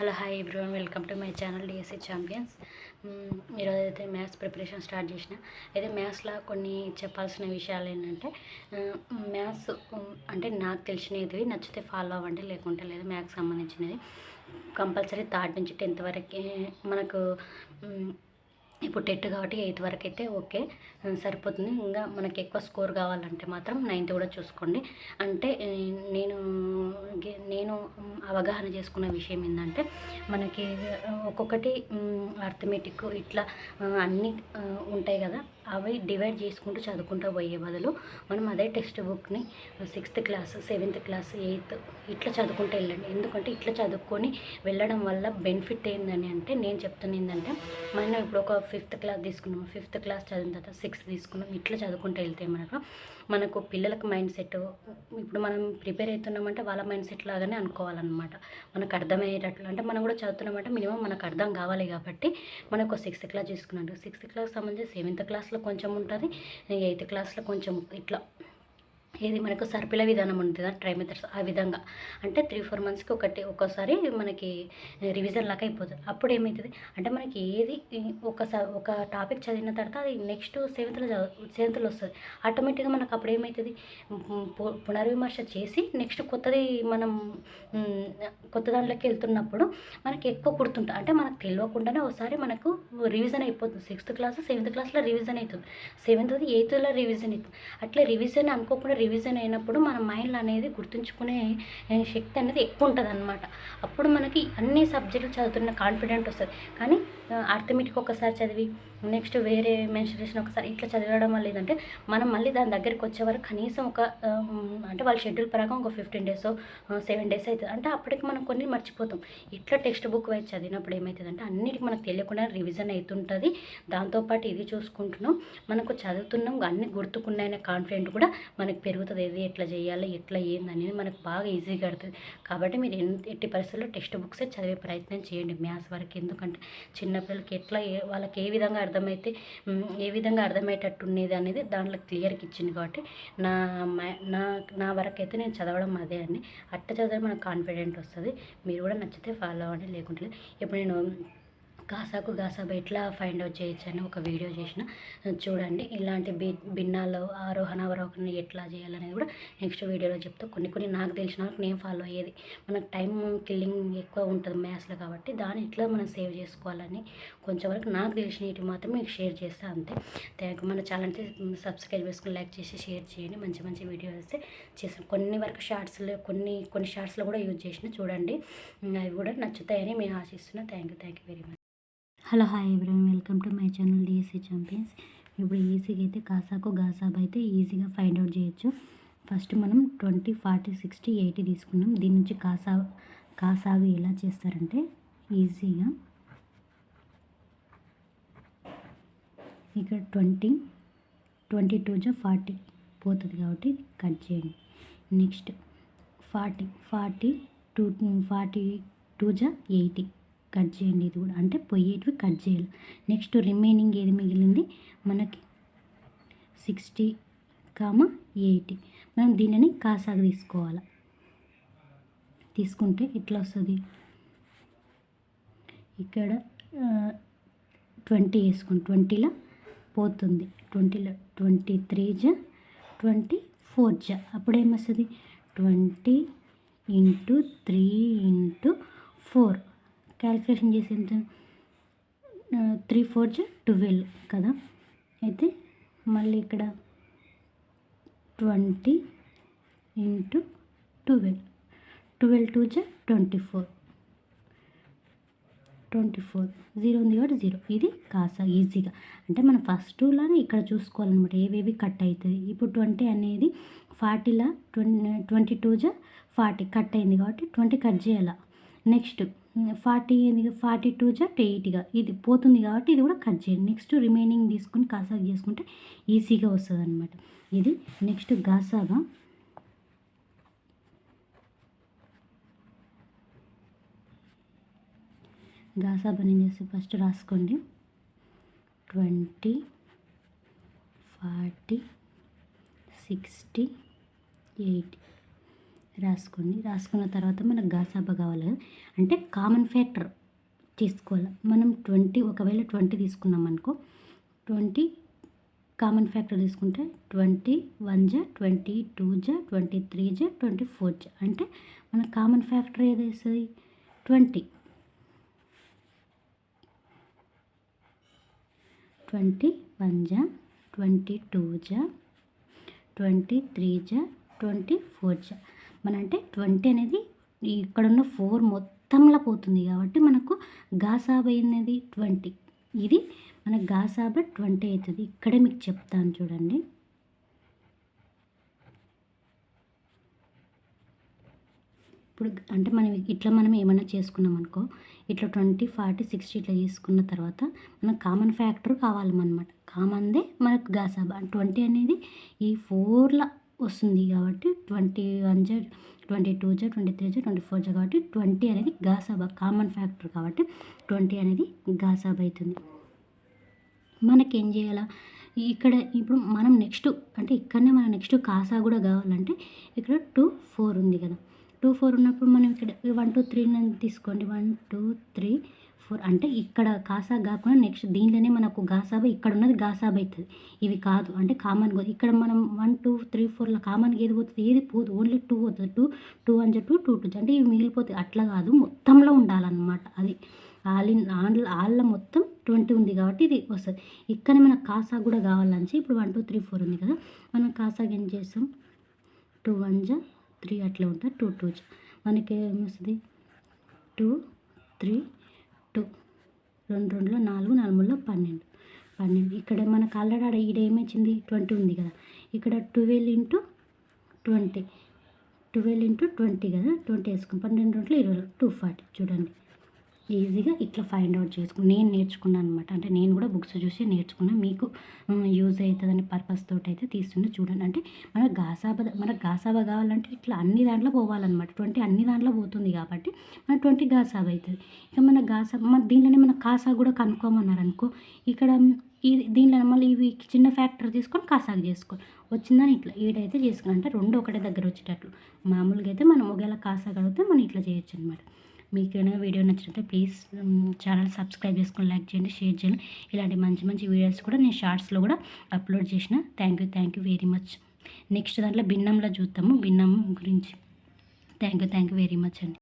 Hello hi everyone welcome to my channel DSC champions ఈరోజు అయితే maths preparation start చేసిన. అయితే మ్యాథ్స్లో కొన్ని చెప్పాల్సిన విషయాలు ఏంటంటే మ్యాథ్స్ అంటే నాకు తెలిసినవి నచ్చితే ఫాలో అవ్వండి లేకుంటే లేదు మ్యాథ్స్ సంబంధించినది కంపల్సరీ థర్డ్ నుంచి టెన్త్ వరకు మనకు ఇప్పుడు టెట్ కాబట్టి ఎయిత్ వరకు అయితే ఓకే సరిపోతుంది. ఇంకా మనకి ఎక్కువ స్కోర్ కావాలంటే మాత్రం నైన్త్ కూడా చూసుకోండి. అంటే నేను నేను అవగాహన చేసుకున్న విషయం ఏంటంటే మనకి ఒక్కొక్కటి అర్థమెటిక్ ఇట్లా అన్నీ ఉంటాయి కదా. అవి డివైడ్ చేసుకుంటూ చదువుకుంటూ పోయే బదులు మనం అదే టెక్స్ట్ బుక్ని sixth class seventh class eighth ఇట్లా చదువుకుంటూ వెళ్ళండి. ఎందుకంటే ఇట్లా చదువుకొని వెళ్ళడం వల్ల బెనిఫిట్ ఏందని అంటే నేను చెప్తున్నా ఏంటంటే మనం ఇప్పుడు ఒక ఫిఫ్త్ క్లాస్ తీసుకున్నాం ఫిఫ్త్ క్లాస్ చదివిన తర్వాత సిక్స్త్ తీసుకున్నాం ఇట్లా చదువుకుంటూ వెళ్తే మనకు మనకు పిల్లలకు మైండ్ సెట్ ఇప్పుడు మనం ప్రిపేర్ అవుతున్నామంటే వాళ్ళ మైండ్ సెట్ లాగానే అనుకోవాలన్నమాట. మనకు అర్థమయ్యేటట్లు అంటే మనం కూడా చదువుతున్నామంటే మినిమం మనకు అర్థం కావాలి కాబట్టి మనకు సిక్స్త్ క్లాస్ తీసుకున్నాడు సిక్స్త్ క్లాస్ సంబంధించి సెవెంత్ క్లాస్లో కొంచెం ఉంటుంది ఎయిత్ క్లాస్లో కొంచెం ఇట్లా ఏది మనకు సర్పిల విధానం ఉంటుంది ట్రైమెథర్స్ ట్రై ఆ విధంగా. అంటే త్రీ ఫోర్ మంత్స్కి ఒకటి ఒక్కోసారి మనకి రివిజన్ లాగా అయిపోతుంది. అప్పుడు ఏమవుతుంది అంటే మనకి ఏది ఒకసారి ఒక టాపిక్ చదివిన తర్వాత అది నెక్స్ట్ సెవెంత్లో చదువు సెవెంత్లో వస్తుంది. ఆటోమేటిక్గా మనకు అప్పుడు ఏమవుతుంది పు- పునర్విమర్శ చేసి నెక్స్ట్ కొత్తది మనం కొత్త దాంట్లోకి వెళ్తున్నప్పుడు మనకి ఎక్కువ గుర్తుంటుంది. అంటే మనకు తెలియకుండానే ఒకసారి మనకు రివిజన్ అయిపోతుంది. సిక్స్త్ క్లాస్ సెవెంత్ క్లాస్లో రివిజన్ అవుతుంది సెవెంత్ ఎయిత్లో రివిజన్ అవుతుంది అట్లా రివిజన్ అనుకోకుండా రివిజన్ అయినప్పుడు మన మైండ్ అనేది గుర్తుంచుకునే శక్తి అనేది ఎక్కువ ఉంటుంది అనమాట అప్పుడు మనకి అన్ని సబ్జెక్టులు చదువుతున్న కాన్ఫిడెంట్ వస్తుంది. కానీ అర్థమెటిక్ ఒకసారి చదివి నెక్స్ట్ వేరే మెన్షరేషన్ ఒకసారి ఇట్లా చదవడం వల్ల ఏంటంటే మనం మళ్ళీ దాని దగ్గరికి వచ్చే వరకు కనీసం ఒక అంటే వాళ్ళ షెడ్యూల్ ప్రకారం ఒక ఫిఫ్టీన్ డేస్ సెవెన్ డేస్ అవుతుంది అంటే అప్పటికి మనం కొన్ని మర్చిపోతాం. ఇట్లా టెక్స్ట్ బుక్ వైజ్ చదివినప్పుడు ఏమవుతుందంటే అన్నిటికీ మనకు తెలియకుండా రివిజన్ అవుతుంటుంది దాంతోపాటు ఇది చూసుకుంటున్నాం. మనకు చదువుతున్నాం అన్ని గుర్తుకున్నాయనే కాన్ఫిడెంట్ కూడా మనకు పెరుగుతుంది. ఏది ఎట్లా చేయాలి ఎట్లా ఏంది అనేది మనకు బాగా ఈజీగా అడుతుంది కాబట్టి మీరు ఎన్ని ఎట్టి పరిస్థితుల్లో టెక్స్ట్ బుక్సే చదివే ప్రయత్నం చేయండి. మ్యాథ్స్ వరకు ఎందుకంటే చిన్న చిన్నపిల్లలకి ఎట్లా ఏ- వాళ్ళకి ఏ విధంగా అర్థమైతే ఏ విధంగా అర్థమయ్యేటట్టు ఉండేది అనేది దాంట్లో క్లియర్గా ఇచ్చింది కాబట్టి నా నా నా వరకు అయితే నేను చదవడం అదే అని అట్ట చదివితే మనకు కాన్ఫిడెంట్ వస్తుంది. మీరు కూడా నచ్చితే ఫాలో అవ్వండి. లేకుంటే లేదు. ఇప్పుడు నేను కాసాకు గాసాబా ఎట్లా ఫైండ్ అవుట్ చేయొచ్చు అని ఒక వీడియో చేసిన. చూడండి ఇలాంటి బి భిన్నాలు ఆరోహణ అవరోహణ ఎట్లా చేయాలనేది కూడా నెక్స్ట్ వీడియోలో చెప్తా. కొన్ని కొన్ని నాకు తెలిసిన వరకు నేను ఫాలో అయ్యేది. మనకు టైం కిల్లింగ్ ఎక్కువ ఉంటుంది మ్యాథ్స్లో కాబట్టి దాన్ని ఎట్లా మనం సేవ్ చేసుకోవాలని కొంచెం వరకు నాకు తెలిసినవి మాత్రం మీకు షేర్ చేస్తా అంతే. థ్యాంక్ మన ఛానల్కి సబ్స్క్రైబ్ చేసుకుని లైక్ చేసి షేర్ చేయండి. మంచి మంచి వీడియోస్ వస్తే చేసాం కొన్ని వరకు షార్ట్స్లో కొన్ని కొన్ని షార్ట్స్లో కూడా యూజ్ చేసిన. చూడండి అవి కూడా నచ్చుతాయని మేము ఆశిస్తున్నాం. Thank you thank you very much hello hi everyone. Welcome to my channel DSC champions ఇప్పుడు ఈజీగా అయితే కాసాకు గాసాబ్ అయితే ఈజీగా ఫైండ్ అవుట్ చేయొచ్చు. ఫస్ట్ మనం ట్వంటీ ఫార్టీ సిక్స్టీ ఎయిటీ తీసుకున్నాం. దీని నుంచి కాసా కాసాగు ఎలా చేస్తారంటే ఈజీగా ఇక్కడ ట్వంటీ ట్వంటీ టూ జా ఫార్టీ పోతుంది కాబట్టి కట్ చేయండి. Next forty forty two forty two జా ఎయిటీ. కట్ చేయండి ఇది కూడా. అంటే పోయేటివి కట్ చేయాలి. నెక్స్ట్ రిమైనింగ్ ఏది మిగిలింది? మనకి సిక్స్టీ కామ ఎయిటీ. మనం దీనిని కాసాగా తీసుకోవాలి? తీసుకుంటే ఎట్లా వస్తుంది? ఇక్కడ ట్వంటీ వేసుకోండి. ట్వంటీలో పోతుంది. ట్వంటీలో ట్వంటీ త్రీ జా ట్వంటీ ఫోర్ జా. అప్పుడు ఏమొస్తుంది twenty into three into four. Calculation చేసి ఎంత? త్రీ ఫోర్ జా ట్వెల్వ్ కదా? అయితే మళ్ళీ ఇక్కడ twenty into twelve twelve two జా twenty four twenty four zero ఉంది కాబట్టి జీరో ఇది కాసా ఈజీగా అంటే మనం ఫస్ట్లానే ఇక్కడ చూసుకోవాలన్నమాట. ఏవేవి కట్ అవుతుంది ఇప్పుడు ట్వంటీ అనేది ఫార్టీలా ట్వంటీ ట్వంటీ టూ జా ఫార్టీ కట్ అయింది కాబట్టి ట్వంటీ కట్ చేయాల? నెక్స్ట్ ఫార్టీ ఫార్టీ టూ జా ఎయిటీగా. ఇది పోతుంది కాబట్టి ఇది కూడా కట్ చేయండి. నెక్స్ట్ రిమైనింగ్ తీసుకుని కాసాగా చేసుకుంటే ఈజీగా వస్తుంది అనమాట ఇది నెక్స్ట్ గాసాగా గాసాబని చేసి ఫస్ట్ రాసుకోండి. Twenty forty sixty eighty. రాసుకోండి రాసుకున్న తర్వాత మనకు గాసాబా కావాలి కదా. అంటే కామన్ ఫ్యాక్టర్ తీసుకోవాలి. మనం ట్వంటీ ఒకవేళ ట్వంటీ తీసుకున్నాం అనుకో ట్వంటీ కామన్ ఫ్యాక్టర్ తీసుకుంటే ట్వంటీ వన్ జా ట్వంటీ టూ జా ట్వంటీ త్రీ జా ట్వంటీ ఫోర్ జా. అంటే మన కామన్ ఫ్యాక్టర్ ఏది వస్తుంది ట్వంటీ ట్వంటీ వన్ జా ట్వంటీ టూ జా ట్వంటీ త్రీ జా ట్వంటీ ఫోర్ జా. మన అంటే ట్వంటీ అనేది ఇక్కడున్న ఫోర్ మొత్తంలో పోతుంది కాబట్టి మనకు గాసాబ్ అయినది ట్వంటీ. ఇది మన గాసాబ ట్వంటీ అవుతుంది. ఇక్కడే మీకు చెప్తాను చూడండి. ఇప్పుడు అంటే మనం ఇట్లా మనం ఏమైనా చేసుకున్నాం అనుకో ఇట్లా ట్వంటీ ఫార్టీ సిక్స్టీ ఇట్లా తీసుకున్న తర్వాత మనకు కామన్ ఫ్యాక్టర్ కావాలన్నమాట. కామన్దే మనకు గాసాబా ట్వంటీ అనేది ఈ ఫోర్లో వస్తుంది కాబట్టి ట్వంటీ వన్ జా ట్వంటీ టూ జా ట్వంటీ త్రీ జా ట్వంటీ ఫోర్ జా కాబట్టి ట్వంటీ అనేది గాసాబా కామన్ ఫ్యాక్టర్ కాబట్టి ట్వంటీ అనేది గాసాబా అవుతుంది. మనకేం చేయాలా? ఇక్కడ ఇప్పుడు మనం నెక్స్ట్ అంటే ఇక్కడనే మనం నెక్స్ట్ కాసా కూడా కావాలంటే ఇక్కడ టూ ఫోర్ ఉంది కదా. టూ ఫోర్ ఉన్నప్పుడు మనం ఇక్కడ వన్ టూ త్రీ తీసుకోండి వన్ టూ త్రీ ఫోర్ అంటే ఇక్కడ కాసా కాకుండా నెక్స్ట్ దీంట్లోనే మనకు గాసాబా ఇక్కడ ఉన్నది గాసాబా అవుతుంది. ఇవి కాదు. అంటే కామన్ ఇక్కడ మనం వన్ టూ త్రీ ఫోర్లో కామన్గా ఏది పోతుంది? ఏది పోదు. ఓన్లీ టూ పోతుంది. టూ టూ అని టూ టూ టూ అంటే ఇవి మిగిలిపోతాయి. అట్లా కాదు. మొత్తంలో ఉండాలన్నమాట అది. ఆలిన్ ఆన్ల ఆళ్ళ మొత్తం ట్వంటీ ఉంది కాబట్టి ఇది వస్తుంది. ఇక్కడ మనకు కాసా కూడా కావాలని ఇప్పుడు వన్ టూ త్రీ ఫోర్ ఉంది కదా. మనం కాసాకి ఏం చేస్తాం? టూ వన్ జా త్రీ అట్లా ఉంటుంది టూ టూ జా. మనకి ఏమొస్తుంది? టూ త్రీ రెండు రెండులో నాలుగు నాలుగులో పన్నెండు. పన్నెండు. ఇక్కడ మనకు ఆల్రెడీ ఆడ ఈడ ఏమొచ్చింది ట్వంటీ ఉంది కదా. ఇక్కడ twelve into twenty. Twelve into twenty కదా. ట్వంటీ వేసుకుని పన్నెండు రెండు ఇరవై టూ ఫార్టీ. చూడండి. ఈజీగా ఇట్లా ఫైండ్ అవుట్ చేసుకుని నేను నేర్చుకున్నాను అనమాట అంటే నేను కూడా బుక్స్ చూసి నేర్చుకున్నా. మీకు యూజ్ అవుతుందని పర్పస్ తోటి అయితే తీస్తుండే చూడండి. అంటే మన గాసాబ మన గాసాబా కావాలంటే ఇట్లా అన్ని దాంట్లో పోవాలన్నమాట. ట్వంటీ అన్ని దాంట్లో పోతుంది కాబట్టి మన ట్వంటీ గాసాబా అవుతుంది. ఇక మన గాసాబా మన దీనిలోనే మన కాసా కూడా కనుక్కోమన్నారు అనుకో ఇక్కడ ఇది దీనిలో మళ్ళీ ఇవి చిన్న ఫ్యాక్టర్ తీసుకొని కాసాగు చేసుకో. వచ్చిందని ఇట్లా ఈడైతే చేసుకుని అంటే రెండు ఒకటే దగ్గర వచ్చేటట్లు. మామూలుగా అయితే మనం ఒకవేళ కాసా కడిగితే మనం ఇట్లా చేయొచ్చు అనమాట మీకు ఏమైనా వీడియో నచ్చినట్లయితే ప్లీజ్ ఛానల్ సబ్స్క్రైబ్ చేసుకొని లైక్ చేయండి షేర్ చేయండి. ఇలాంటి మంచి మంచి వీడియోస్ కూడా నేను షార్ట్స్లో కూడా అప్లోడ్ చేసిన. Thank you thank you very much next దాంట్లో భిన్నంలో చూద్దాము. భిన్నం గురించి. Thank you thank you very much అండి.